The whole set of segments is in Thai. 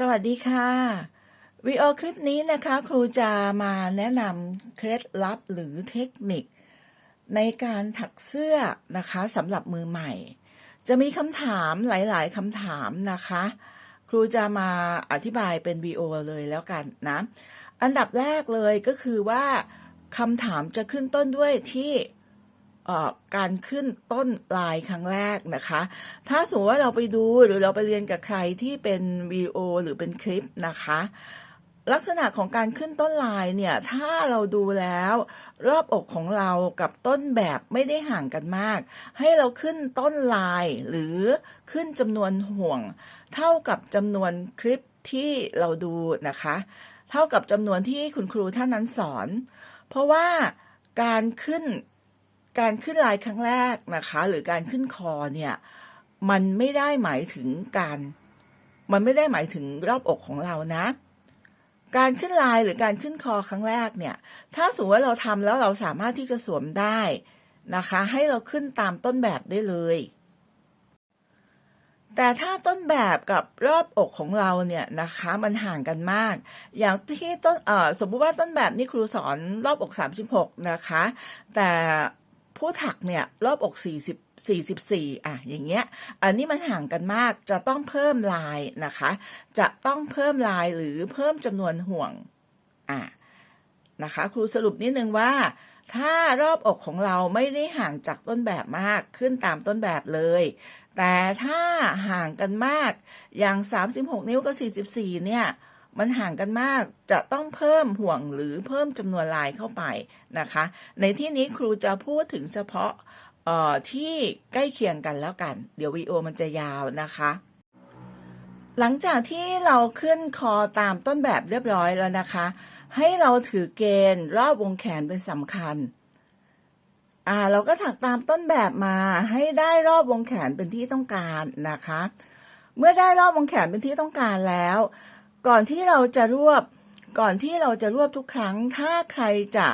สวัสดีค่ะวิดีโอคลิปนี้นะคะ ครูจะมาแนะนำเคล็ดลับหรือเทคนิค ในการถักเสื้อนะคะสำหรับมือใหม่ จะมีคำถามหลายๆคำถามนะคะ ครูจะมาอธิบายเป็นวีโอเลยแล้วกันนะ อันดับแรกเลยก็คือว่าคำถามจะขึ้นต้นด้วยที่ การขึ้นต้นลายครั้งแรกนะคะ ถ้าสมมติว่าเราไปดูหรือเราไปเรียนกับใครที่เป็นวีโอหรือเป็นคลิปนะคะ ลักษณะของการขึ้นต้นลายเนี่ย ถ้าเราดูแล้ว รอบอกของเรากับต้นแบบไม่ได้ห่างกันมาก ให้เราขึ้นต้นลายหรือขึ้นจำนวนห่วง เท่ากับจำนวนคลิปที่เราดูนะคะ เท่ากับจำนวนที่คุณครูท่านนั้นสอน เพราะว่าการขึ้น การขึ้นลายครั้งแรกนะคะ หรือการขึ้นคอเนี่ย มันไม่ได้หมายถึงการ มันไม่ได้หมายถึงรอบอกของเรานะ การขึ้นลายหรือการขึ้นคอครั้งแรกเนี่ย ถ้าสมมติว่าเราทำแล้วเราสามารถที่จะสวมได้นะคะ ให้เราขึ้นตามต้นแบบได้เลย แต่ถ้าต้นแบบกับรอบอกของเราเนี่ยนะคะ มันห่างกันมาก อย่างที่ต้นสมมุติว่าต้นแบบนี่ครูสอนรอบอก36นะคะ แต่ ผู้ถักเนี่ยรอบอก 40 44 อะ อย่างเงี้ย อันนี้มันห่างกันมาก จะต้องเพิ่มลายนะคะ จะต้องเพิ่มลายหรือเพิ่มจำนวนห่วง อะนะคะ ครูสรุปนิดนึงว่า ถ้ารอบอกของเราไม่ได้ห่างจากต้นแบบมากขึ้นตามต้นแบบเลย แต่ถ้าห่างกันมาก อย่าง 36 นิ้วกับ 44 เนี่ย มันห่างกันมากจะต้องเพิ่มห่วงหรือเพิ่มจำนวนลายเข้าไปนะคะ ในที่นี้ครูจะพูดถึงเฉพาะออที่ใกล้เคียงกันแล้วกัน เดี๋ยววีโอมันจะยาวนะคะ หลังจากที่เราขึ้นคอตามต้นแบบเรียบร้อยแล้วนะคะ ให้เราถือเกณฑ์รอบวงแขนเป็นสำคัญอ่าเราก็ถักตามต้นแบบมาให้ได้รอบวงแขนเป็นที่ต้องการนะคะ เมื่อได้รอบวงแขนเป็นที่ต้องการแล้ว ก่อนที่เราจะรวบก่อนที่เราจะรวบทุกครั้ง ถ้าใครจะ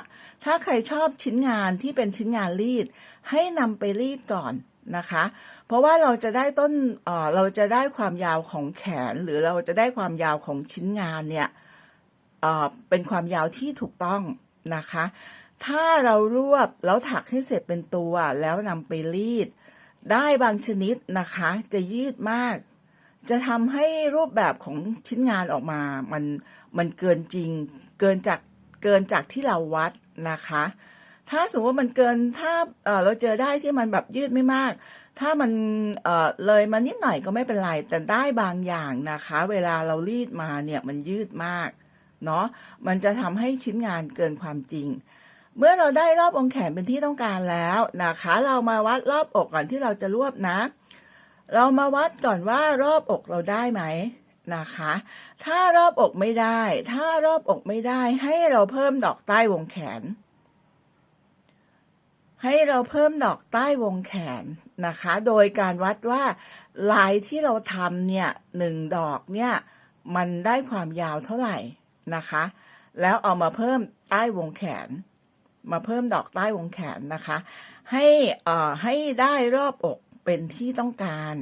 ถ้าใครชอบชิ้นงานที่เป็นชิ้นงานรีด ให้นำไปรีดก่อนนะคะ เพราะว่าเราจะได้ต้นเออเราจะได้ความยาวของแขน หรือเราจะได้ความยาวของชิ้นงานเนี่ยเออเป็นความยาวที่ถูกต้องนะคะ ถ้าเรารวบแล้วถักให้เสร็จเป็นตัวแล้วนำไปรีด ได้บางชนิดนะคะ จะยืดมาก จะทำให้รูปแบบของชิ้นงานออกมา มันมันเกินจริง เกินจากเกินจากที่เราวัดนะคะ ถ้าสมมติว่ามันเกินถ้าเเราเจอได้ที่มันแบบยืดไม่มาก ถ้ามันเเลยมานิดหน่อยก็ไม่เป็นไร แต่ได้บางอย่างนะคะ เวลาเรารีดมาเนี่ยมันยืดมากเนาะมันจะทำให้ชิ้นงานเกินความจริง เมื่อเราได้รอบองแขนเป็นที่ต้องการแล้วนะคะ เรามาวัดรอบอกก่อนที่เราจะรวบนะ เรามาวัดก่อนว่ารอบอกเราได้ไหมนะคะ ถ้ารอบอกไม่ได้ ถ้ารอบอกไม่ได้ ให้เราเพิ่มดอกใต้วงแขน ให้เราเพิ่มดอกใต้วงแขนนะคะ โดยการวัดว่าลายที่เราทำเนี่ยหนึ่งดอกเนี่ยมันได้ความยาวเท่าไหร่นะคะ แล้วเอามาเพิ่มใต้วงแขน มาเพิ่มดอกใต้วงแขนนะคะ ให้เอ่อให้ได้รอบอก เป็นที่ต้องการ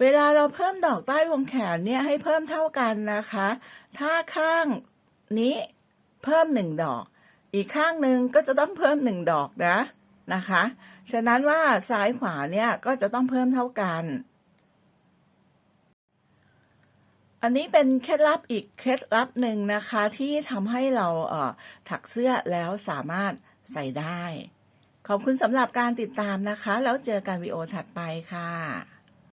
เวลาเราเพิ่มดอกใต้วงแขนเนี่ยให้เพิ่มเท่ากันนะคะ ถ้าข้างนี้เพิ่มหนึ่งดอก อีกข้างหนึ่งก็จะต้องเพิ่มหนึ่งดอกนะนะคะ ฉะนั้นว่าซ้ายขวาเนี่ยก็จะต้องเพิ่มเท่ากัน อันนี้เป็นเคล็ดลับอีกเคล็ดลับหนึ่งนะคะที่ทำให้เราเอ่อถักเสื้อแล้วสามารถใส่ได้ ขอบคุณสำหรับการติดตามนะคะ แล้วเจอกันวิดีโอถัดไปค่ะ